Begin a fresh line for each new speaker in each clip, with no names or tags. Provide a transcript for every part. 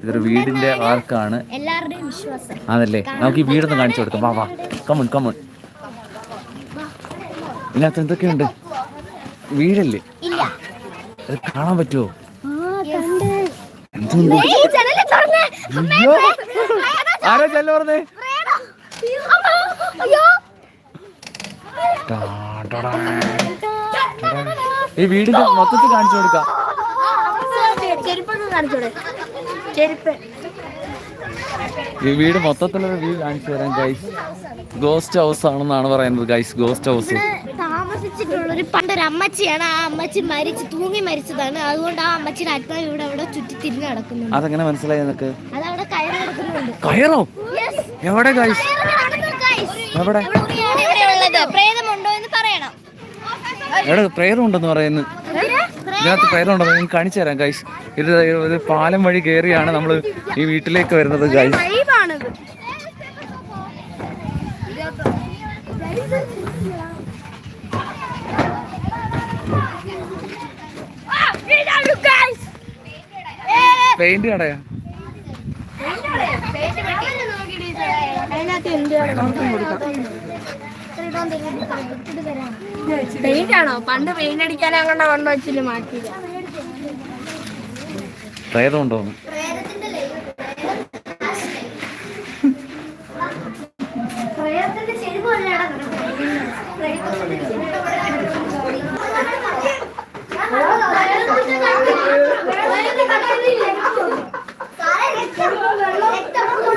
ഇതൊരു വീടിന്റെ
ആർക്കാണ്
അതല്ലേ നമുക്ക് ഈ വീടൊന്ന് കാണിച്ചു കൊടുക്കാം വാ വാ കമൺ കമൺ ഇതിനകത്ത് എന്തൊക്കെയുണ്ട് വീടല്ലേ അത് കാണാൻ പറ്റുമോ ആരാ ചെല്ല പറഞ്ഞേ. ഈ വീടിന്റെ മൊത്തത്തിൽ കാണിച്ചു കൊടുക്കാം ഈ വീട് മൊത്തത്തിലൊരു വ്യൂ കാണിച്ചു തരാം ഗൈസ് ഗോസ്റ്റ് ഹൗസ് ആണെന്നാണ് പറയുന്നത് ഗൈസ് ഗോസ്റ്റ് ഹൗസ്
താമസിച്ചിട്ടുള്ളൊരു പണ്ടൊരു അമ്മച്ചിയാണ്. ആ അമ്മച്ചി മരിച്ചു തൂങ്ങി മരിച്ചതാണ്. അതുകൊണ്ട് ആ അമ്മച്ചിയുടെ ആത്മാവ് ഇവിടെ അവിടെ ചുറ്റി തിരിഞ്ഞ് നടക്കുന്നു
അതെങ്ങനെ മനസ്സിലായി നിനക്ക്?
അത് അവിടെ കയറി കിടക്കുന്നുണ്ട്.
കയറോ?
Yes.
എവിടെ ഗൈസ് എവിടെ?
പ്രേതമുണ്ടോ എന്ന് പറയണം.
എവിടെ പ്രേയർ ഉണ്ടെന്ന് പറയുന്നു ഇതിനകത്ത് പേരുണ്ടോ? ഞാൻ കാണിച്ചു തരാം ഗൈസ് ഇത് ഒരു പാലം വഴി കയറിയാണ് നമ്മൾ ഈ വീട്ടിലേക്ക് വരുന്നത് ഗൈസ് പെയിന്റ് കടയാ
പെയിന്റ് ആണോ പണ്ട് പെയിന്റ് അടിക്കാൻ അങ്ങനെ കൊണ്ട് വെച്ചിട്ട് മാറ്റിയില്ല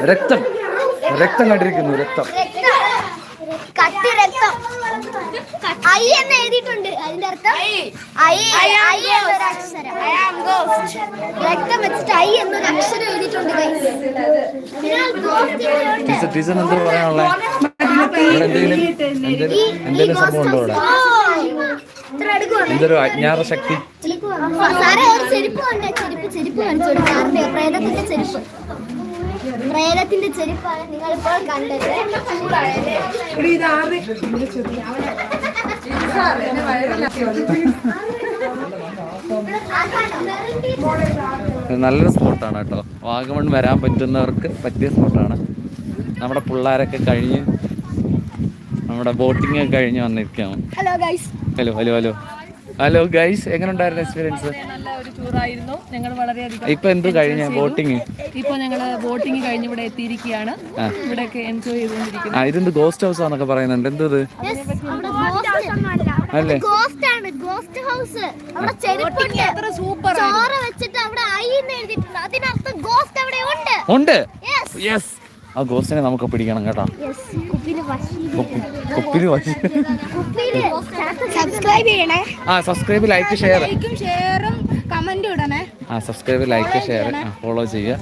രക്തം. രക്തം കണ്ടിരിക്കുന്നു രക്തം.
കട്ടി രക്തം. ഐ എന്ന് എഴുതിയിട്ടുണ്ട്. അതിന്റെ അർത്ഥം ഐ. ഐ എന്നൊരു അക്ഷരം. രക്തം വെച്ചിട്ട് ഐ എന്നൊരു അക്ഷരം എഴുതിയിട്ടുണ്ട്.
ടീച്ചർ എന്താ പറയാനുള്ളത്? ഇവിടെ എന്തെങ്കിലും എന്തെങ്കിലും സംഭവം ഉണ്ടോ
അടുക്കുവാണ്.
എന്തൊരു അജ്ഞാത ശക്തി?
ചെരുപ്പ് ചെരുപ്പ് ചെരുപ്പ് കാണിച്ചു പ്രേതത്തിന്റെ ചെരുപ്പ്. പ്രേതത്തിന്റെ ചെരുപ്പാണ് നിങ്ങൾ ഇപ്പോൾ കണ്ടത്
നല്ലൊരു സ്പോട്ടാണ് കേട്ടോ. വാഗമൺ വരാൻ പറ്റുന്നവർക്ക് പറ്റിയ സ്പോട്ടാണ്. നമ്മുടെ പിള്ളേരൊക്കെ കഴിഞ്ഞ് നമ്മുടെ ബോട്ടിംഗ് ഒക്കെ കഴിഞ്ഞ്
വന്നിരിക്കാം hello
hello hello hello hello guys എങ്ങനെ ഉണ്ടായിരുന്നു എക്സ്പീരിയൻസ്
നല്ല ഒരു ടൂറായിരുന്നു ഞങ്ങൾ വളരെയധികം
ഇപ്പൊ എന്ത് കഴിഞ്ഞ ബോട്ടിങ്
ഇപ്പൊ ഞങ്ങൾ ബോട്ടിങ് കഴിഞ്ഞ് ഇവിടെ എത്തിയിരിക്കുകയാണ്. ഇവിടെയൊക്കെ എൻജോയ് ചെയ്തുകൊണ്ടിരിക്കുന്നു.
ആ ഇതെന്ത് ഗോസ്റ്റ് ഹൗസ് ആണെന്നൊക്കെ പറയുന്നുണ്ട്. എന്തത്? അല്ലേ.
ഗോസ്റ്റ് ആണ്. ഗോസ്റ്റ് ഹൗസ് അവിടെ ചെരുപ്പുണ്ട്.
അത്ര സൂപ്പർ
ചോറ് വെച്ചിട്ട് അവിടെ ഐ എന്ന് എഴുതിയിട്ടുണ്ട്. അതിനർത്ഥം ഗോസ്റ്റ് അവിടെ ഉണ്ട്.
ഉണ്ട്?
യെസ്
യെസ് ആ ഗോസ്റ്റിനെ നമുക്ക് പിടിക്കണം കേട്ടോ.
കുപ്പിന് വശി.
വശി.
സബ്സ്ക്രൈബ് ചെയ്യണേ.
ആ സബ്സ്ക്രൈബ് ലൈക്ക് ഷെയർ
ഷെയറും കമന്റ് ഇടണേ.
ആ സബ്സ്ക്രൈബ് ലൈക്ക് ഷെയർ ഫോളോ ചെയ്യുക.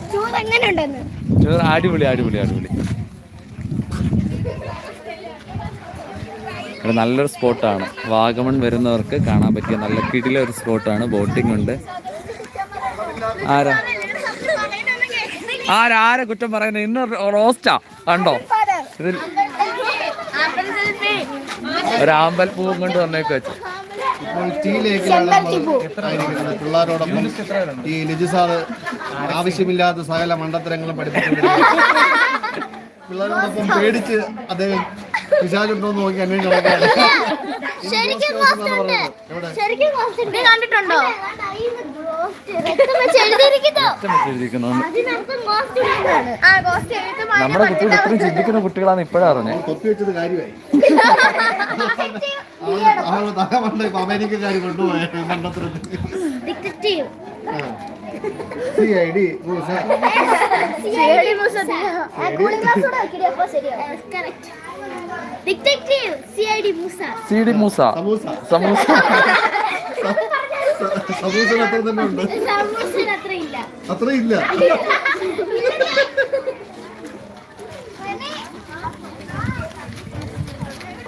ചോറ് അടിപൊളി അടിപൊളി അടിപൊളി. ഇവിടെ നല്ലൊരു സ്പോട്ടാണ്. വാഗമൺ വരുന്നവർക്ക് കാണാൻ പറ്റിയ നല്ല കിടിലൊരു സ്പോട്ടാണ്. ബോട്ടിംഗ് ഉണ്ട്. ആരാ? ആരാ ആരാ കുറ്റം പറയുന്ന ഇന്ന് റോസ്റ്റാ കണ്ടോ? ഇതിൽ ഒരു ആമ്പൽപ്പൂവും കൊണ്ട് വന്നേക്ക് വെച്ചു.
ഇപ്പോൾ ടീ ലേക്കിലാണ് നമ്മൾ ആയിരിക്കുന്നത് പിള്ളേരോടൊപ്പം ഈ ലിജു സാറ് ആവശ്യമില്ലാത്ത സകല മണ്ടത്തരങ്ങളും പഠിപ്പിച്ചുകൊണ്ടിരിക്കുകയാണ്. പിള്ളേരോടൊപ്പം പേടിച്ച് അദ്ദേഹം പിശാചുണ്ടോ എന്ന് നോക്കി അന്വേഷണം നടക്കുകയാണ്.
ശരിക്കും
നമ്മുടെ കുട്ടികൾ ഇത്രയും ചിന്തിക്കുന്ന കുട്ടികളാണ് ഇപ്പോഴാണ് അറിഞ്ഞത്
തൊപ്പി വെച്ചത് കാര്യമായി. അമേരിക്കക്കാർ കൊണ്ടുപോയ സി ഡി
മൂസ.
സമൂസ.
സമൂസ.
സമൂസന് അത്ര തന്നെ ഉണ്ട്
അത്ര ഇല്ല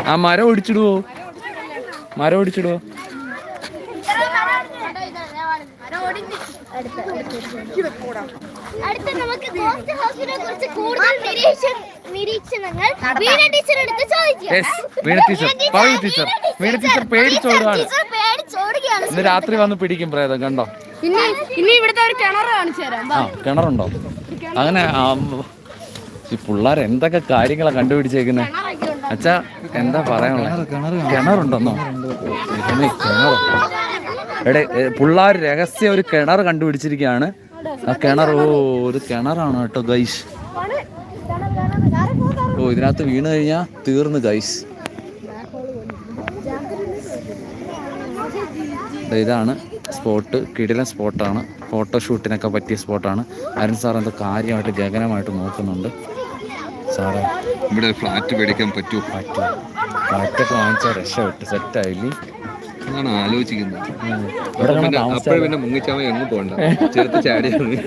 ആ മരം ഒടിച്ചിടുവോ മരം ഒടിച്ചിടുവോ
അടുത്ത നമുക്ക് ഗോസ്റ്റ് ഹൗസിനെ കുറിച്ച് കൂടുതൽ നിരീക്ഷണങ്ങൾ വീണ ടീച്ചർ എടുത്ത് ചോദിക്കാം.
വീണ ടീച്ചർ പറയൂ ടീച്ചർ വീണ ടീച്ചർ പേടിച്ചോടുകയാണ് ഇന്ന് രാത്രി വന്ന് പിടിക്കും പ്രേതം കണ്ടോ?
ഇവിടുത്തെ ഒരു കിണർ കാണിച്ചു തരാം.
ആ കിണറുണ്ടോ? അങ്ങനെ ആ, ഈ പിള്ളേർ എന്തൊക്കെ കാര്യങ്ങളാണ് കണ്ടുപിടിച്ചേക്കുന്നത് അച്ഛാ എന്താ പറയാനുള്ളത് കിണറുണ്ടെന്നോ? കിണർ എടേ പിള്ളേർ രഹസ്യ ഒരു കിണർ കണ്ടുപിടിച്ചിരിക്കുകയാണ്. ആ കിണർ ഓ ഒരു കിണറാണ് കേട്ടോ ഗൈസ്. ഓ ഇതിനകത്ത് വീണ് കഴിഞ്ഞാൽ തീർന്നു ഗൈസ്. ഇതാണ് സ്പോട്ട് കിടിലൻ സ്പോട്ടാണ്. ഫോട്ടോഷൂട്ടിനൊക്കെ പറ്റിയ സ്പോട്ടാണ്. അരുൺ സാർ എന്ത് കാര്യമായിട്ട് ഗഗനമായിട്ട് നോക്കുന്നുണ്ട്. സാറേ
ഇവിടെ ഫ്ലാറ്റ് മേടിക്കാൻ പറ്റുമോ?
പറ്റുമോ ഫ്ലാറ്റൊക്കെ വാങ്ങിച്ചാൽ രക്ഷപ്പെട്ട് സെറ്റായില്ലേ?
എന്നാണ് ആലോചിക്കുന്നത്. പിന്നെ
കിടന്ന്
അപ്പോഴും
താമസിച്ചാലോ?
പിന്നെ മുങ്ങിച്ചാമ എങ്ങും പോകണ്ട ചേർത്ത് ചാടിയാണ്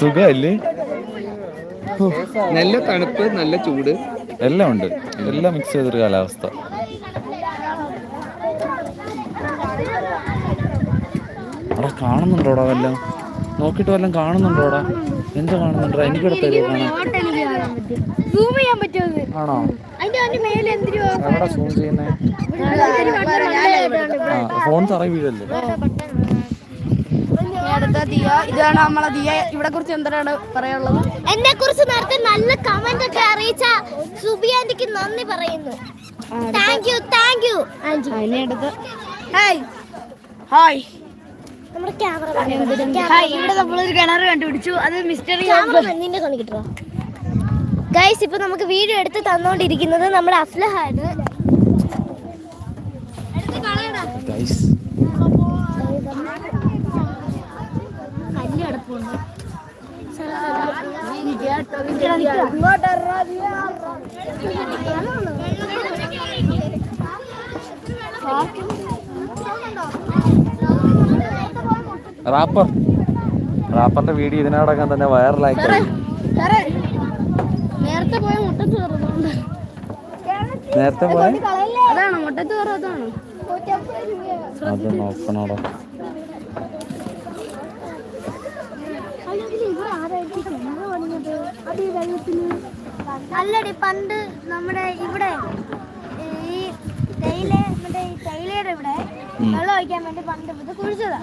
സുഖമല്ലേ
നല്ല തണുപ്പ് നല്ല ചൂട്.
എല്ലാം ഉണ്ട്. എല്ലാം മിക്സ് ചെയ്തൊരു കാലാവസ്ഥ. കാണുന്നുണ്ടോടാ വല്ലതും? നോക്കിയിട്ട് വല്ലതും കാണുന്നുണ്ടോടാ? എന്ത് കാണുന്നുണ്ടോ?
എനിക്ക്
ആണോ? എവിടെ സൂം ചെയ്യുന്നേ? ഫോൺ തറ വീഴല്ലേ?
ദിയ ഇതാണ് നമ്മളെ ദിയ. ഇവിടെ കുറിച്ച് എന്താണ് പറയാനുള്ളത്?
എന്നെ കുറിച്ച് നേരത്തെ നല്ല കമന്റ് ഒക്കെ അറിയിച്ച നന്ദി പറയുന്നു. Thank you thank you aunty
ഇനി അടുത്ത്. ഹായ് ഹായ്
നമ്മുടെ ക്യാമറ
ഹായ് ഇവിടെ നമ്മളൊരു കിണർ കണ്ടുപിടിച്ചു. അത് മിസ്റ്ററി
നിന്റെ കണി കിട്ടുമോ ഗൈസ് ഇപ്പൊ നമുക്ക് വീഡിയോ എടുത്ത് തന്നോണ്ടിരിക്കുന്നത് നമ്മുടെ അഫ്ലഹാണ് എടുത്ത് കളയടാ
ഗൈസ്
കല്ല് കിടപ്പുണ്ട്
റാപ്പർ റാപ്പറിന്റെ വീഡിയോ ഇതിനോടൊക്കെ തന്നെ വൈറലായി
നേരത്തെ പോയ മുട്ടത്ത് കയറുന്നുണ്ട്
നേരത്തെ പോയ?
അതാണോ മുട്ടത്ത്
അത് നോക്കണോടോ.
അല്ലടി പണ്ട് നമ്മുടെ ഇവിടെ ഈ തേയില മറ്റേ ഈ തേയിലയുടെ ഇവിടെ വെള്ളം ഒഴിക്കാൻ വേണ്ടി പണ്ട് ഇത് കുഴിച്ചതാ.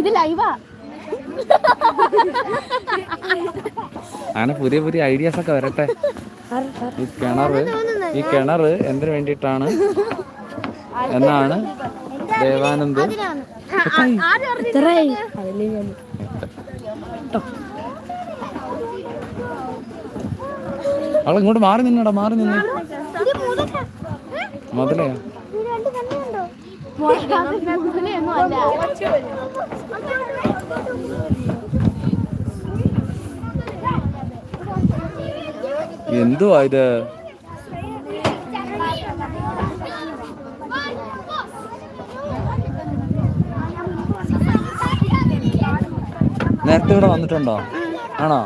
ഇത് ലൈവാ.
അങ്ങനെ പുതിയ പുതിയ ഐഡിയാസ് ഒക്കെ വരട്ടെ. ഈ കിണറ് ഈ കിണറ് എന്തിനു വേണ്ടിയിട്ടാണ്? എന്നാണ് ദേവാനന്ദ്. അവൾ ഇങ്ങോട്ട് മാറി നിന്നടാ മാറി നിന്ന്.
ഇത് മുതല
മുതലേ
ഇത് രണ്ട് കണ്ണുണ്ടോ
എന്തുവാ ഇത്? നേരത്തെ ഇവിടെ വന്നിട്ടുണ്ടോ? ആണോ?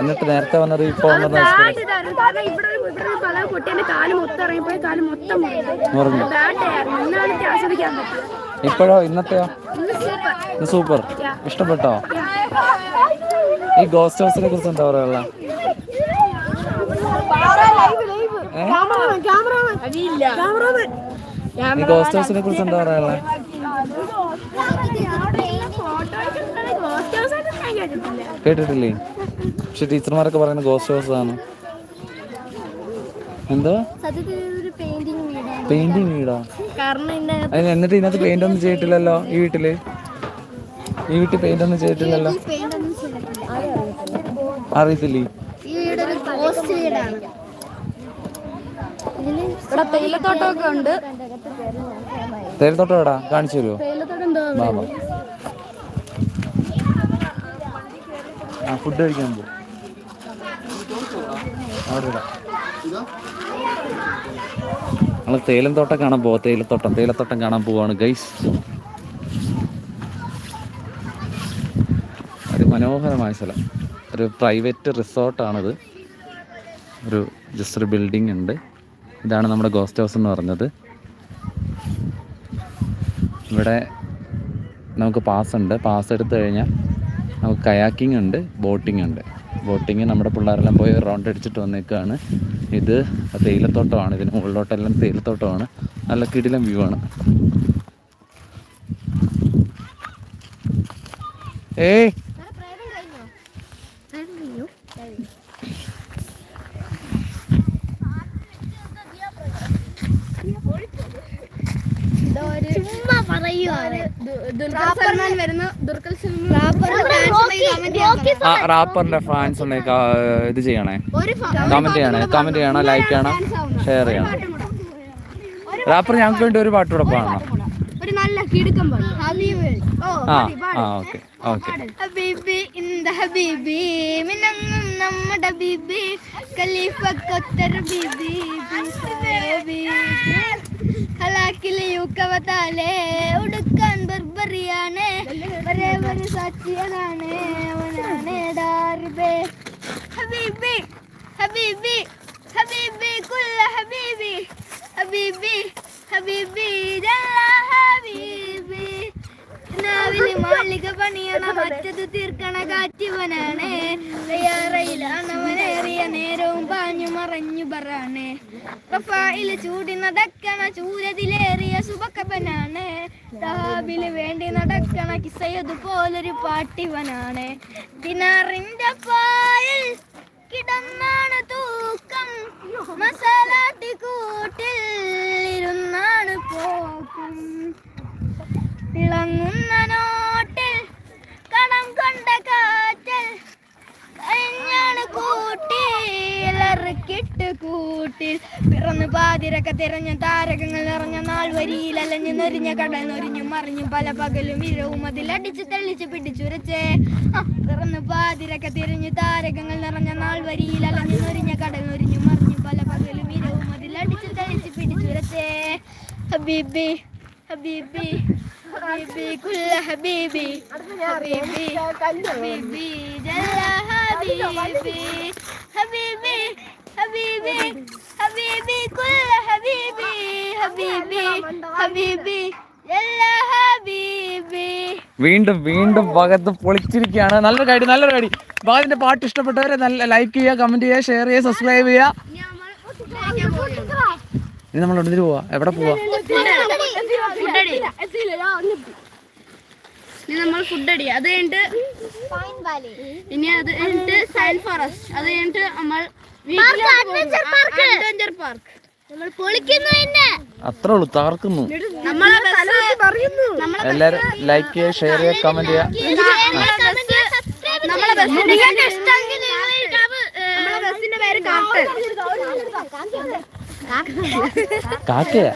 എന്നിട്ട് നേരത്തെ വന്നത് ഇപ്പൊ വന്നത്
കാരണം ഇവിടെ ഒരു ഇവിടെ ഒരു പല പൊട്ടിന്റെ കാൽ മൊത്തം ഇറങ്ങിയപ്പോൾ കാൽ മൊത്തം മുറിഞ്ഞു.
മുറിഞ്ഞു.
ബാറ്റായിരുന്നു ഇന്നാണ് എനിക്ക് ആസ്വദിക്കാൻ പറ്റും
ഇപ്പോഴോ? ഇന്നത്തെയോ? സൂപ്പർ ഇഷ്ടപ്പെട്ടോ? ഈ ഗോസ്റ്റ് ഹൗസിനെ കുറിച്ച് എന്താ പറയാ ഈ ഗോസ്റ്റ് ഹൗസിനെ കുറിച്ച് എന്താ പറയാ കേട്ടിട്ടില്ലേ? പക്ഷെ ടീച്ചർമാരൊക്കെ പറയുന്നത് ഗോസ്റ്റ് ഹൗസ് ആണ്. എന്താ? പെയിന്റിങ് വീടാ? എന്നിട്ട് ഇതിനകത്ത് പെയിന്റ് ഒന്നും ചെയ്തിട്ടില്ലല്ലോ ഈ വീട്ടിൽ? ഈ വീട്ടിൽ പെയിന്റ് ഒന്നും ചെയ്തിട്ടില്ലല്ലോ?
പെയിന്റ് ഒന്നും ചെയ്തിട്ടില്ല.
അറിയത്തില്ലേ?
ഇവിടെ തേയിലത്തോട്ടമൊക്കെ ഉണ്ട്.
തേയിലത്തോട്ടം എവിടാ? കാണിച്ചു തരുമോ ബാബ ആ ഫുഡ് കഴിക്കാൻ പോ. അവിടെ ഇടാം. നമ്മൾ തേയിലം തോട്ടം കാണാൻ പോവാ തേയിലത്തോട്ടം. തേയിലത്തോട്ടം കാണാൻ പോവാണ് ഗൈസ് ഒരു മനോഹരമായ സ്ഥലം. ഒരു പ്രൈവറ്റ് റിസോർട്ടാണിത് ഒരു ജസ്റ്റ് ഒരു ബിൽഡിംഗ് ഉണ്ട്. ഇതാണ് നമ്മുടെ ഗോസ്റ്റ് ഹൗസ് എന്ന് പറഞ്ഞത്. ഇവിടെ നമുക്ക് പാസ് ഉണ്ട്. പാസ് എടുത്തു കഴിഞ്ഞാൽ നമുക്ക് കയാക്കിംഗ് ഉണ്ട് ബോട്ടിംഗ് ഉണ്ട്. ബോട്ടിങ് നമ്മുടെ പിള്ളേരെല്ലാം പോയി റൗണ്ട് അടിച്ചിട്ട് വന്നേക്കാണ്. ഇത് തേയിലത്തോട്ടമാണ് ഇതിന് മുകളിലോട്ടെല്ലാം തേയിലത്തോട്ടമാണ്. നല്ല കിടിലം വ്യൂ ആണ്. ഏ
ചുമ്മാ പറയുവാണ്.
വരുന്നു.
റാപ്പറിന്റെ ഫാൻസ് ഉണ്ടെങ്കിൽ ഇത് ചെയ്യണേ. കമന്റ് ചെയ്യണേ കമന്റ് ചെയ്യണം ലൈക്ക് ചെയ്യണം ഷെയർ ചെയ്യണം. റാപ്പർ ഞങ്ങൾക്ക് വേണ്ടി ഒരു പാട്ട് കൂടെ പാടണം.
ഒരു നല്ല കിടുക്കം പാടും ഹബീബ്. ഓ
ആ ആ ഓക്കെ ഓക്കെ.
ഹബീബി ഇന്ത ഹബീബി മിനങ്ങും നമ്മുടെ ബീബി ഖലീഫ കൊത്തർ ബീബി ഹലാക്കിലെ യൂക്കവതാലേ ഉടുക്കാൻ ബർബറിയാണ് ഒരേ ഒരു സത്യനാണ്. അവനാണ് ഡാർബേ ഹബീബി ഹബീബി ഹബീബി കുല്ല ഹബീബി. ഹബീബി ഹബീബി ഹബീബി. നാവിൽ മാളിക പണിയണ മറ്റത് തീർക്കണ കാറ്റിവനാണ് തയ്യാറയിലാണവനേറിയ നേരവും പാഞ്ഞു മറഞ്ഞു പറയാണ്. റഫായിൽ ചൂടി നടക്കണ ചൂരതിലേറിയ സുബക്കപ്പനാണ് തഹാബിൽ വേണ്ടി നടക്കണ കിസയതു പോലൊരു പാട്ടിവനാണ്. ദിനാറിന്റെ പായൽ കിടന്നാണ് തൂക്കം. മസാലാട്ടി കൂട്ടിൽ ഇരുന്നാണ് പോക്കും. തിളങ്ങുന്ന നോട്ടിൽ കണം കൊണ്ട കാറ്റിൽ കൂട്ടിൽ പിറന്ന് പാതിരൊക്കെ തിരഞ്ഞ താരകങ്ങൾ നിറഞ്ഞ നാൾ വരിയിലലഞ്ഞ് നെറിഞ്ഞ കടൽ നൊരിഞ്ഞു മറിഞ്ഞു പല പകലും ഇരവും അതിലടിച്ച് തെളിച്ച് പിടിച്ചുരച്ചേ. പിറന്ന് പാതിരൊക്കെ തിരഞ്ഞ് താരകങ്ങൾ നിറഞ്ഞ നാൾ വരിയിലലഞ്ഞ് നൊരിഞ്ഞ കടൽ നൊരിഞ്ഞു മറിഞ്ഞു പല പകലും ഇരവും അതിലടിച്ച് തെളിച്ച് പിടിച്ചുരച്ചേ. ഹബീബി ഹബീബി ഹബീബി കുല്ല ഹബീബി ഹബീബി ഹബീബി ജല്ല حبيبي حبيبي حبيبي حبيبي كل حبيبي حبيبي حبيبي جل حبيبي
വീണ്ടും വീണ്ടും ഭഗത്ത് പൊളിച്ചിരിക്കുകയാണ് നല്ലൊരു കാര്യം നല്ലൊരു കാര്യം ഭഗത്തിന്റെ പാട്ട് ഇഷ്ടപ്പെട്ടവരെ നല്ല ലൈക്ക് ചെയ്യുക കമന്റ് ചെയ്യുക ഷെയർ ചെയ്യുക സബ്സ്ക്രൈബ് ചെയ്യുക ഇനി നമ്മൾ എവിടെ പോവാ എവിടെ പോവാ
ഇനി നമ്മൾ ഫുഡ് അടി അത് കഴിഞ്ഞിട്ട് ഇനി അത് കഴിഞ്ഞിട്ട് സൈൻ ഫോറസ്റ്റ് അത് കഴിഞ്ഞിട്ട് നമ്മൾ അഡ്വഞ്ചർ പാർക്ക്
നമ്മൾ പൊളിക്കുന്നു
അത്രേ ഉള്ളൂ തകർക്കുന്നു. എല്ലാരും ലൈക്ക് ചെയ്യുക ഷെയർ ചെയ്യുക കമന്റ് ചെയ്യുക. കാക്കയാ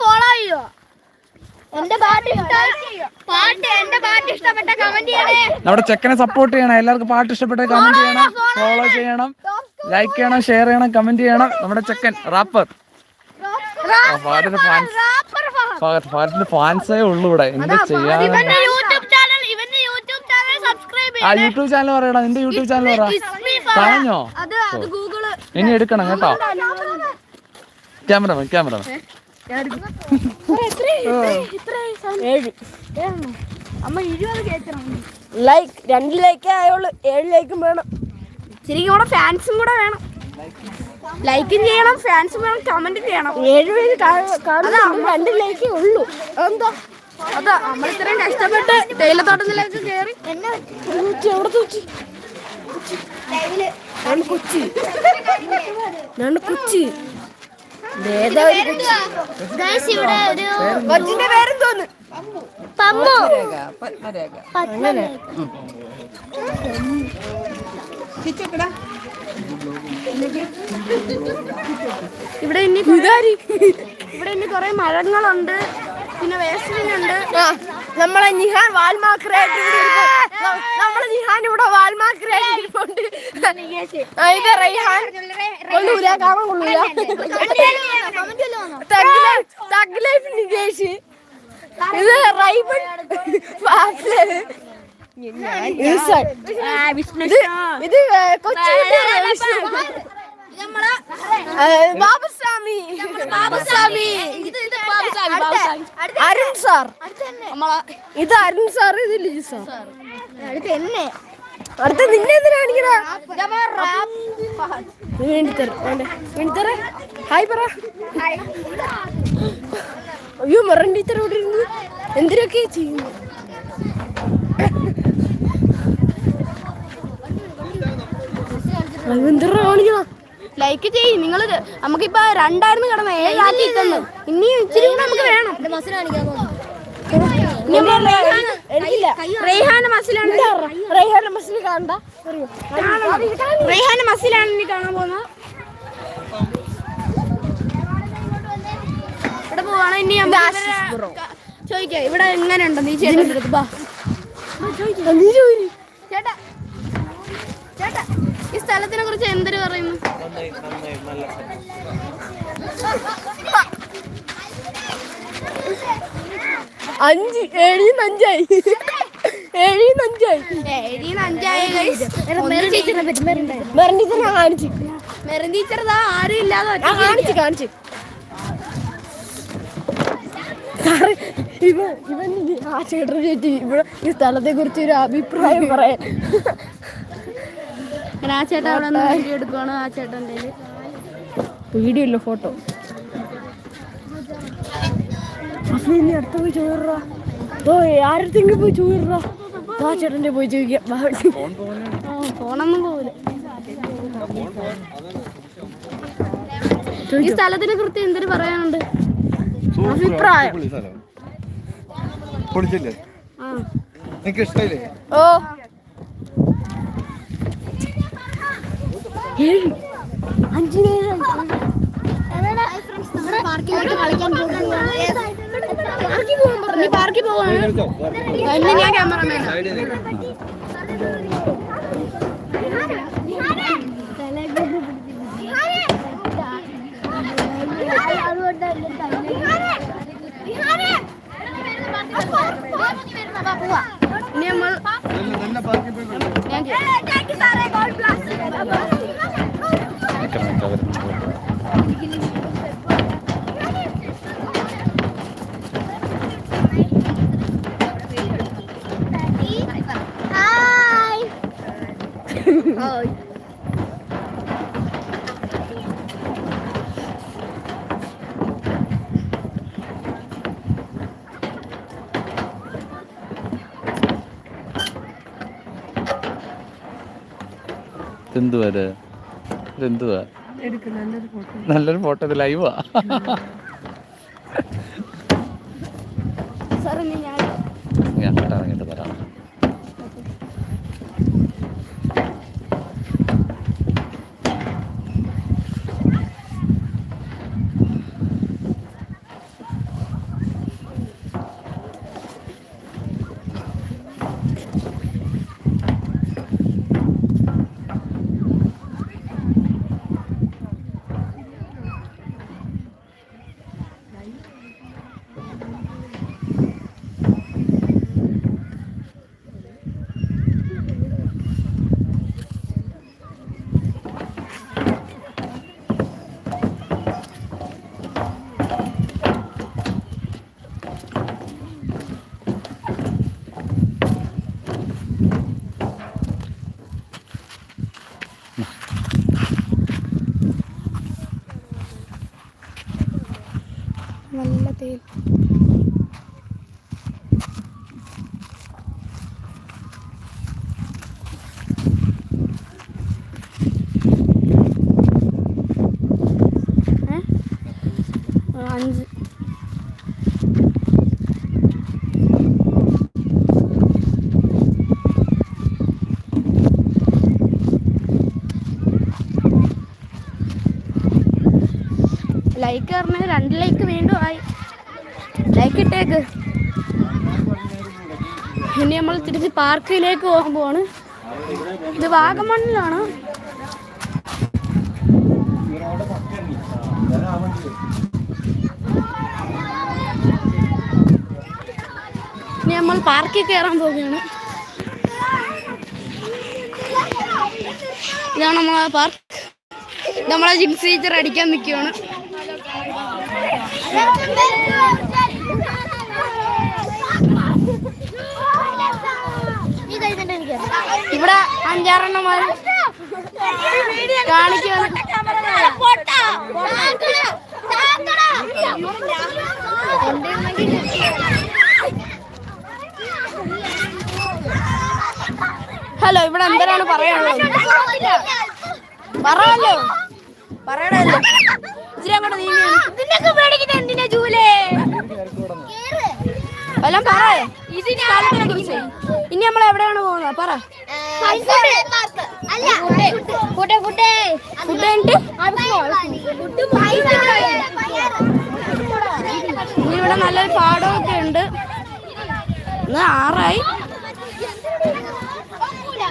ഫോളോ ചെയ്യോ എന്റെ പാട്ട് പാട്ട് എന്റെ പാട്ട് ഇഷ്ടപ്പെട്ട കമന്റ് ചെയ്യണേ.
നമ്മുടെ ചെക്കനെ സപ്പോർട്ട് ചെയ്യണം. എല്ലാവർക്കും പാട്ട് ഇഷ്ടപ്പെട്ട കമന്റ് ചെയ്യണം. ഫോളോ ചെയ്യണം. ലൈക്ക് ചെയ്യണം ഷെയർ ചെയ്യണം കമന്റ് ചെയ്യണം. നമ്മുടെ ചെക്കൻ റാപ്പർ ഫാൻസ് ഫാൻസേ ഉള്ളൂ ഇവിടെ. എന്ത് ചെയ്യാൻ ആ യൂട്യൂബ് ചാനൽ പറയടാ. നിന്റെ യൂട്യൂബ് ചാനൽ പറ. പറഞ്ഞോ? ഇനി എടുക്കണം കേട്ടോ. ക്യാമറ ക്യാമറ
അമ്മ ഇരുപത് കേൾക്കണം
ലൈക്ക് രണ്ട് ലൈക്കേ ആയുള്ളൂ ഏഴ് ലൈക്കും വേണം.
ശരിക്കും കൂടെ ഫാൻസും കൂടെ വേണം. ലൈക്കും ചെയ്യണം ഫാൻസും വേണം കമന്റ് ചെയ്യണം.
ഏഴ് പേര് കാണുന്നുണ്ട് രണ്ട് ലൈക്കേ ഉള്ളൂ. എന്താ
അതാ നമ്മൾ ഇത്രയും കഷ്ടപ്പെട്ട് തേയിലത്തോട്ടത്തിലേക്ക് കയറി
തൂച്ചി എവിടെ തൂച്ചി ഞാൻ കൊച്ചി. ഞാൻ കൊച്ചി. കൊച്ചിന്റെ പേരെന്തോന്ന്?
പമ്മു.
അങ്ങനെ
ഇവിടെ ഇനി ഇവിടെ ഇനി കുറെ മരങ്ങളുണ്ട്. പിന്നെ വേസ്റ്റിനുണ്ട്
നമ്മളെ നിഹാൻ വാൽമാക്കറായിട്ട്. നമ്മളെ നിഹാൻ ഇവിടെ വാൽമാക്കറായിട്ട് ഇരിപ്പുണ്ട്. ഇത് റൈഹാൻ കൊള്ളൂല കാണാൻ കൊള്ളൂല. തഗ് ലൈഫ്- നികേഷ് ഇത് റൈബൺ. ഇത് കൊച്ചി ബാബുസ്വാമി. ബാബുസ്വാമി. അരുൺ സാർ. ഇത് അരുൺ സാർ ഇത് ലിജു സാർ.
എന്നെ
അടുത്ത നിന്നെ ഹായ് പറ. അയ്യോ മെറൻ ടീച്ചർ ഇവിടെ ഇരുന്ന് എന്തിനൊക്കെ ചെയ്യുന്നു?
ലൈക്ക് ചെയ്യും നിങ്ങൾ നമുക്കിപ്പോ രണ്ടായിരുന്നു കിടന്ന ഏഴാക്കി തന്നു ഇനി ഇച്ചിരി കൂടെ നമുക്ക് വേണം ഇനി നമ്മൾ റെയ്ഹാന-
എനിക്കില്ല
റെയ്ഹാന്റെ മസിലാണ്
റൈഹാന്റെ മസിൽ കാണണ്ട
റെയ്ഹാന്റെ മസിലാണ് ഇനി കാണാൻ പോകുന്നത്. ഇവിടെ പോവാണ്. ഇനി ചോദിക്കാം. ഇവിടെ എങ്ങനെ ഉണ്ടോ നീ ചേട്ടൻ ബാ.
നീ ചോദിച്ചു
ചേട്ടാ. ചേട്ടാ ഈ സ്ഥലത്തിനെ കുറിച്ച് എന്തൊരു പറയുന്നു?
അഞ്ച് ഏഴിന്ന് അഞ്ചായി. ഏഴിന്ന് അഞ്ചായി.
ഏഴിന്ന് അഞ്ചായ
മെറണ്ടി തന്നെ കാണിച്ചു.
മെറിൻ ടീച്ചർ ആരും ഇല്ലാതെ
കാണിച്ചു കാണിച്ചു. സാറ് ഇവ ഇവൻ ആ ചേട്ടൻ ചോദിച്ചു ഇവിടെ ഈ സ്ഥലത്തെ കുറിച്ച് ഒരു അഭിപ്രായം പറയാൻ.
ആ ചേട്ടൻ അവിടെ നിന്ന് വീഡിയോ എടുക്കുവാണ്? ആ ചേട്ടന്റെ.
വീഡിയോ ഇല്ല ഫോട്ടോ. ഇനി അടുത്ത പോയി ചോദിറാ ഓ ആരത്തെങ്കിലും പോയി ചോദിറാ ആ ചേട്ടന്റെ പോയി ചോദിക്കാം.
ഫോണൊന്നും പോവില്ല ഈ സ്ഥലത്തിനെ കുറിച്ച് എന്തൊരു പറയാനുണ്ട്?
അഭിപ്രായം.
പൊളിച്ചില്ലേ?
ആ.
എനിക്ക് ഇഷ്ടമില്ലേ
ഓ ഏഴ് കളിക്കാൻ
നീ പാർക്കിൽ പോവാണ് ഇന്ന് ഞാൻ ക്യാമറമാൻ ഇനി നമ്മൾ
നല്ല പാർക്കിൽ പോയി
ഞാൻ
ഇതെന്തുവാ ഇത്? നല്ലൊരു ഫോട്ടോ ഇത് ലൈവാ
സാർ ഇനി ഞാൻ
ഞാൻ അങ്ങോട്ട് ഇറങ്ങിയിട്ട് തരാം
നല്ല തേൽ ഏ? ആ, അഞ്ച് ലൈക്ക് പറഞ്ഞ രണ്ട് ലൈക്ക് വീണ്ടും ആയി. ലൈക്ക് ഇട്ടേക്ക്. ഇനി നമ്മൾ തിരിച്ച് പാർക്കിലേക്ക് പോകുമ്പോണ് ഇത് വാഗമണ്ണിലാണ്. ഇനി നമ്മൾ പാർക്കിൽ കയറാൻ പോവുകയാണ്. ഇതാണ് നമ്മളെ പാർക്ക്. നമ്മളെ ജിംസ് ടീച്ചർ അടിക്കാൻ നിൽക്കുകയാണ്. ഇവിടെ അഞ്ചാറെണ്ണം ഹലോ ഇവിടെ എന്തിനാണ് പറയാനുള്ളത്. പറയല്ലോ പറയണല്ലോ എല്ലാം പറ. ഇനി നമ്മൾ എവിടെയാണ് പോകുന്നത്? പറ. ഇവിടെ നല്ലൊരു പാടമൊക്കെ ഉണ്ട്. ഇന്ന് ആറായി.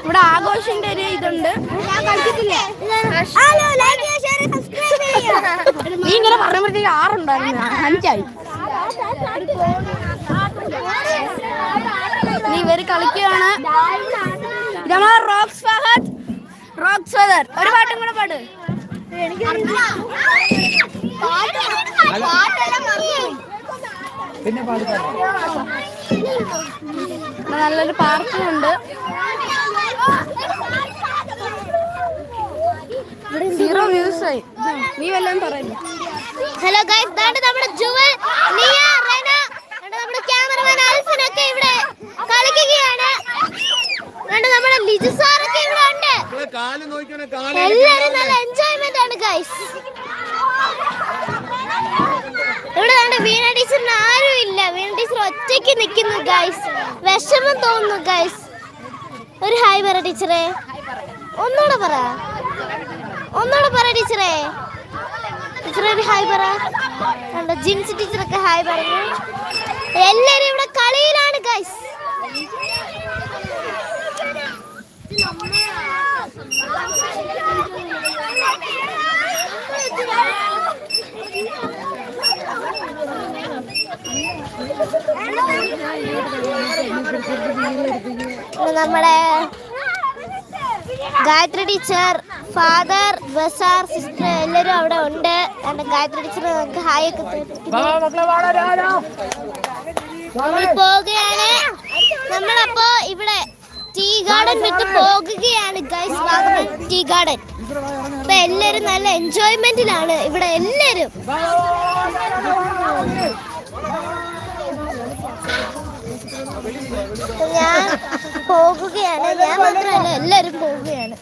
ഇവിടെ ആഘോഷിന്റെ ഒരു ഇതുണ്ട്.
ഹലോ ലൈക്ക് ഷെയർ സബ്സ്ക്രൈബ് ചെയ്യുക
നീ ഇങ്ങനെ പറഞ്ഞപ്പോഴത്തേക്ക് ആറുണ്ടായിരുന്നു അഞ്ചായി. നീ ഇവർ കളിക്കുകയാണ്. നമ്മളെ റോക്സ് ഫഹദ്. റോക്സ് ഫഹദ് ഒരു പാട്ടും കൂടെ പാട്. ഇവിടെ നല്ലൊരു പാർക്കും ഉണ്ട് സീറോ വ്യൂസ് ആയി. നീ വല്ലതും പറയില്ല?
ഹലോ ഗൈസ് ദാണ്ട് നമ്മുടെ ജുവൽ നിയ റെന ദാണ്ട് നമ്മുടെ ക്യാമറമാൻ അൽഫൻ ഒക്കെ ഇവിടെ കളിക്കുകയാണ്. ദാണ്ട് നമ്മുടെ ലിജു സാർ ഒക്കെ ഇവിടെ ഉണ്ട്. എല്ലാരും നല്ല എൻജോയ്മെന്റ് ആണ് ഗൈസ് ഇവിടെ ദാണ്ട് വീണ ടീച്ചറിന് ആരും ഇല്ല. വീണ ടീച്ചർ ഒറ്റയ്ക്ക് നിൽക്കുന്നു ഗൈസ് വിഷമം തോന്നുന്നു ഗൈസ് ഒരു ഹായ് പറ ടീച്ചറെ ഒന്നുകൂടെ പറ. ഒന്നുകൂടെ പറ ടീച്ചറെ. ടീച്ചറെ ഒരു ഹായ് പറ. ജിൻസി ടീച്ചറൊക്കെ ഹായ് പറഞ്ഞു. എല്ലാരും ഇവിടെ കളിയിലാണ് ഗൈസ് നമ്മുടെ ഗായത്രി ടീച്ചർ ഫാദർ ബസാർ സിസ്റ്റർ എല്ലാവരും അവിടെ ഉണ്ട്. ഗായത്രി ടീച്ചർ നമുക്ക് ഹായ് ഒക്കെ പോവുകയാണ്. നമ്മളപ്പോ ഇവിടെ ടീ ഗാർഡൻ വിട്ട് പോകുകയാണ് ഗൈസ് വാഗമൺ ടീ ഗാർഡൻ. അപ്പൊ എല്ലാരും നല്ല എൻജോയ്മെന്റിലാണ് ഇവിടെ എല്ലാരും ഞാൻ പോകുകയാണ് ഞാൻ മാത്രമല്ല എല്ലാവരും പോവുകയാണ്.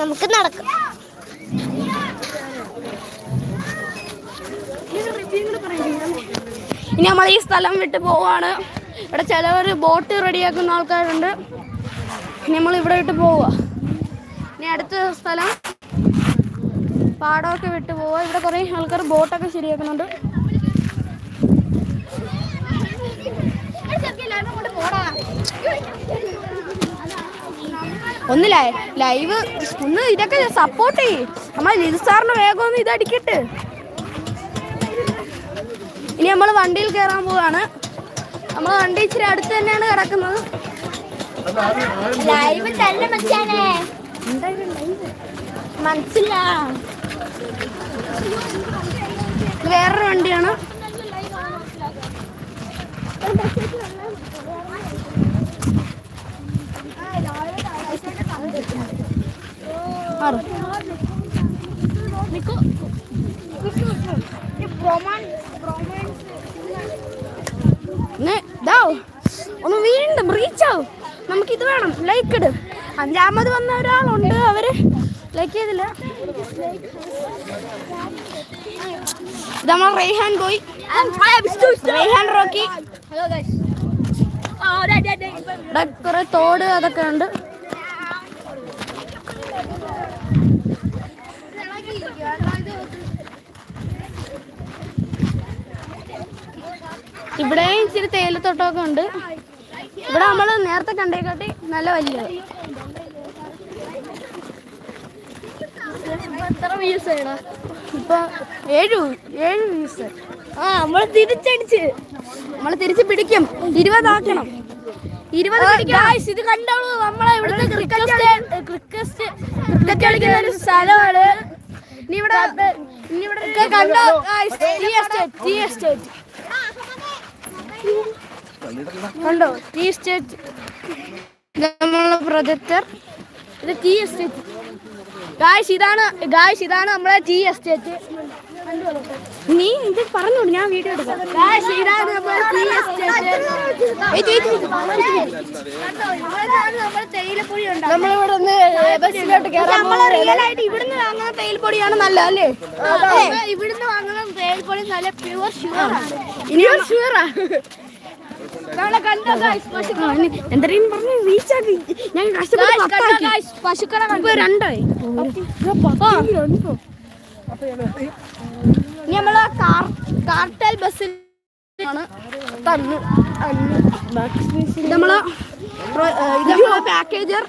നമുക്ക് നടക്കാം.
ഇനി നമ്മൾ ഈ സ്ഥലം വിട്ട് പോവാണ്. ഇവിടെ ചിലവർ ബോട്ട് റെഡിയാക്കുന്ന ആൾക്കാരുണ്ട്. ഇനി നമ്മൾ ഇവിടെ വിട്ട് പോവുക ഇനി അടുത്ത സ്ഥലം പാടമൊക്കെ വിട്ട് പോവുക ഇവിടെ കുറേ ആൾക്കാർ ബോട്ടൊക്കെ ശരിയാക്കുന്നുണ്ട്. ഒന്ന് ലൈവ് ഒന്ന് ഇതൊക്കെ സപ്പോർട്ട് ചെയ്യ്. നമ്മൾ ലിജു സാറിന് വേഗം ഒന്ന് ഇതടിക്കട്ട്. ഇനി നമ്മൾ വണ്ടിയിൽ കയറാൻ പോവാണ്. നമ്മൾ വണ്ടി ഇച്ചിരി അടുത്ത് തന്നെയാണ് കിടക്കുന്നത്.
ലൈവ് തന്നെ മച്ചാനെ.
മനസ്സില്ല വേറൊരു വണ്ടിയാണ്. ഒന്ന് വേണം ലൈക്ക് ഇട്. അഞ്ചാമത് വന്ന ഒരാളുണ്ട് അവർ ലൈക്ക് ചെയ്തില്ല. നമ്മൾ റേഹാൻ പോയി. റേഹാൻ റോക്കി. ഇവിടെ കുറെ തോട് അതൊക്കെ ഉണ്ട്. ഇവിടെ ഇച്ചിരി തേയിലത്തോട്ടമൊക്കെ ഉണ്ട്. ഇവിടെ നമ്മൾ നേരത്തെ കണ്ടേക്കാട്ടി നല്ല വലിയ. ഇപ്പൊ ഏഴ് ഏഴ് വ്യൂസ് ആ നമ്മൾ തിരിച്ചടിച്ച്. നമ്മൾ തിരിച്ചു പിടിക്കും. ഇരുപതാക്കണം. ഇരുപത് ഇത് കണ്ടോളൂ. നമ്മളെ ഇവിടുത്തെ ക്രിക്കറ്റ് ക്രിക്കറ്റ് ക്രിക്കറ്റ് കളിക്കുന്ന ഒരു സ്ഥലമാണ്. ഇനി ഇവിടെ ഇനി ഇവിടെ കണ്ടോ guys tea estate tea estate കണ്ടോ? ടീ എസ്റ്റേറ്റ് നമ്മളെ പ്രൊജക്ടർ. ഇത് ടീ എസ്റ്റേറ്റ് ഗായ്സ് ഇതാണ് ഗായ്സ് ഇതാണ് നമ്മളെ ടീ എസ്റ്റേറ്റ് നീ ഇത് പറഞ്ഞോളൂ ഞാൻ വീഡിയോ എടുക്കാം.
നമ്മളിവിടെ
ഇവിടുന്ന് വാങ്ങുന്ന തേയിൽപ്പൊടിയാണ് നല്ല അല്ലേ? ഇവിടുന്ന് വാങ്ങുന്ന തേയിൽപ്പൊടി നല്ല പ്യുവർ ഷുവർ ആണ്. ഷുഗറാ നമ്മളെ കണ്ടോ ഗൈസ് പശുക്കളെ എന്തെങ്കിലും പറഞ്ഞ് റീച്ച് ആക്കി? ഞാൻ കഷ്ടപ്പെട്ട് പശുക്കളെ രണ്ടായി. നമ്മൾ കാർട്ടൽ ബസ്സിൽ ആണ് തന്നു നമ്മൾ ഇത് പാക്കേജർ.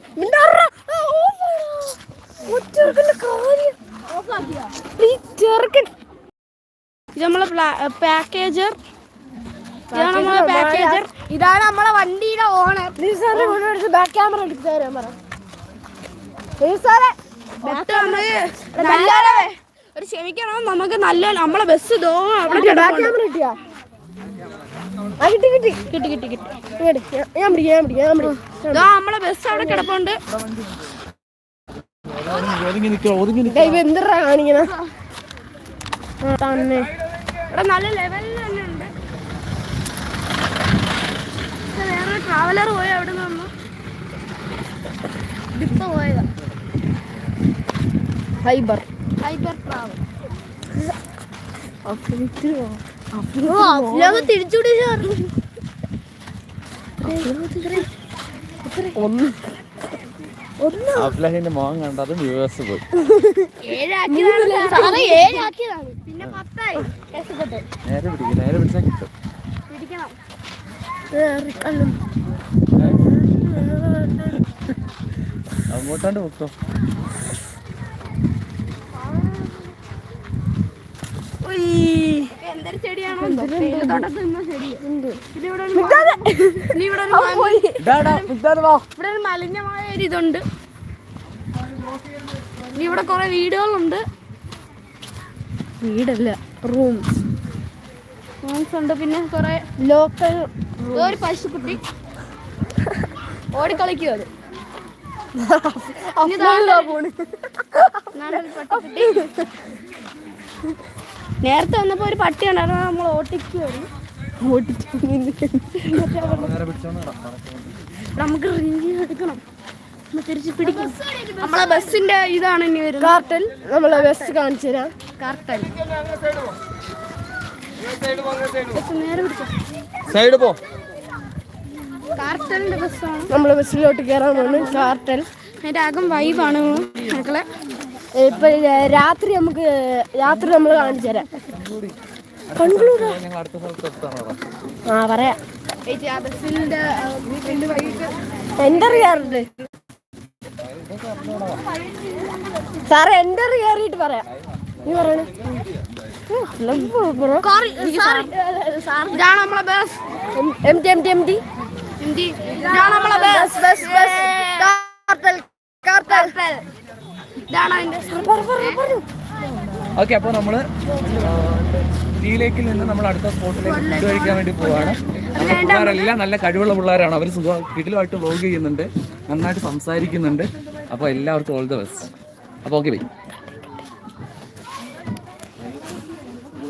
നമ്മളെ പാക്കേജർ ഇതാണ് നമ്മളെ വണ്ടിയുടെ ഓണർ.
ബാക്ക് ക്യാമറ എടുത്തു തരാൻ പറ.
ഒരു ക്ഷമിക്കണം. നമുക്ക് നല്ല നമ്മളെ ബസ് ദോ അവിടെ
ക്യാമറ കിട്ടിയാ? ആ കിട്ടി കിട്ടി.
കിട്ടി കിട്ടി കിട്ടി.
ഇങ്ങട്. ഞാൻ- ഞാൻ പിടിക്കാം ഞാൻ പിടിക്കാം ഞാൻ പിടിക്കാം.
ദോ നമ്മളെ ബസ് അവിടെ കിടപ്പുണ്ട്.
ഇവ എന്തിനാ കാണിക്കണ? തന്നെ.
ഇവിടെ നല്ല ലെവലിൽ തന്നെ ഉണ്ട്. വേറെ ട്രാവലർ പോയി അവിടെ നിന്ന് ഡിപ്പ പോയതാ.
ഫൈബർ
അഫ്ലഹിന്റെ വ്യൂവേഴ്സ് പോയി.
സാറേ ഏഴാക്കിയതാണ്. പിന്നെ പത്തായി. കഷ്ടപ്പെട്ട്
നേരെ പിടിക്കും നേരെ പിടിച്ചാൽ കിട്ടും.
പിടിക്കണം.
അങ്ങോട്ടാണ്ട് പൊക്കോ
എന്തൊരു ചെടിയാണോ എന്തോ. തേയിലത്തോട്ടത്തിൽ നിന്ന ചെടിയാ. ഇതിവിടെ ഒരു മ- ഇനി ഇവിടെ ഒരു മലിനമായ ഒരു ഇതുണ്ട്. ഇവിടെ കുറെ വീടുകളുണ്ട്.
വീടല്ല റൂംസ്.
റൂംസ് ഉണ്ട്. പിന്നെ കുറെ
ലോക്കൽ
ഒരു പശുക്കുട്ടി. ഓടിക്കളിക്കും അത്. ഒരു പട്ടിക്കുട്ടി. നേരത്തെ വന്നപ്പോ ഒരു പട്ടി ഉണ്ടായിരുന്നു നമ്മൾ ഓട്ടിക്കുമായിരുന്നു നമുക്ക് റിവ്യൂ എടുക്കണം. നമ്മൾ തിരിച്ച് പിടിക്കും. നമ്മളെ ബസ്സിന്റെ ഇതാണ് ഇനി വരുന്നത്.
കാർട്ടൽ നമ്മളെ ബസ് കാണിച്ചു തരാം.
കാർട്ടൽ ബസ് നേരെ പിടിച്ചോ.
സൈഡ് പോ.
കാർട്ടലിന്റെ ബസ്സാണ്.
നമ്മളെ ബസ്സിലോട്ട് കയറാൻ പോകുന്നു കാർട്ടൽ
അതിന്റെ അകം വൈബാണ് മക്കളെ
ഇപ്പൊ രാത്രി നമുക്ക് രാത്രി നമ്മൾ കാണിച്ചു തരാം. ആ പറയാം. എന്റർ സാറേ എന്റർ കയറിയിട്ട് പറയാം. നീ പറയണേ.
ഇതാണ് നമ്മളെ
bus M T M T M
T? ഇതാണ് നമ്മളെ ബസ് ബസ് ബസ്
ഓക്കെ അപ്പോൾ നമ്മൾ ടീ ലേക്കിൽ നിന്ന് നമ്മൾ അടുത്ത സ്പോട്ടിലേക്ക് ഫുഡ് കഴിക്കാൻ വേണ്ടി പോവാണ്. നമ്മുടെ പിള്ളേരെല്ലാം നല്ല കഴിവുള്ള പിള്ളേരാണ്. അവർ സുഖം കിടിലുമായിട്ട് വ്ലോഗ് ചെയ്യുന്നുണ്ട് നന്നായിട്ട് സംസാരിക്കുന്നുണ്ട്. അപ്പോൾ എല്ലാവർക്കും ഓൾ ദ ബെസ്റ്റ് അപ്പോൾ ഓക്കെ ബൈ